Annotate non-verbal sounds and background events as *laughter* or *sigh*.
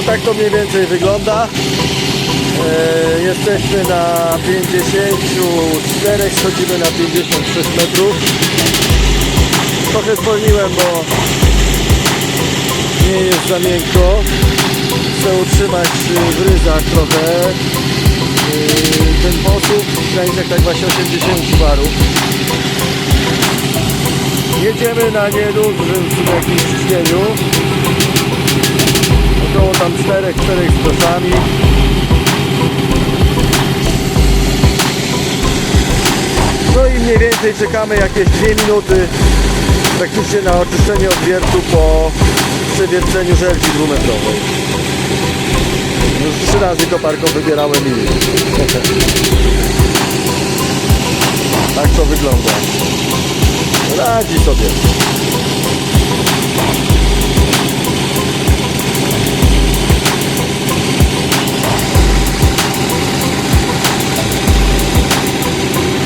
No tak to mniej więcej wygląda. E, jesteśmy na 54, schodzimy na 56 metrów. Trochę zwolniłem, bo nie jest za miękko. Chcę utrzymać w ryzach trochę y, ten posób w granicach tak właśnie 80 barów. Jedziemy na niedużym jakimś ciśnieniu. Około tam 4, 4 z groszami. No i mniej więcej czekamy jakieś 2 minuty praktycznie na oczyszczenie odwiertu po przewierceniu żelki dwumetrowej. Już trzy razy koparką wybierałem i *laughs* tak to wygląda. Radzi sobie.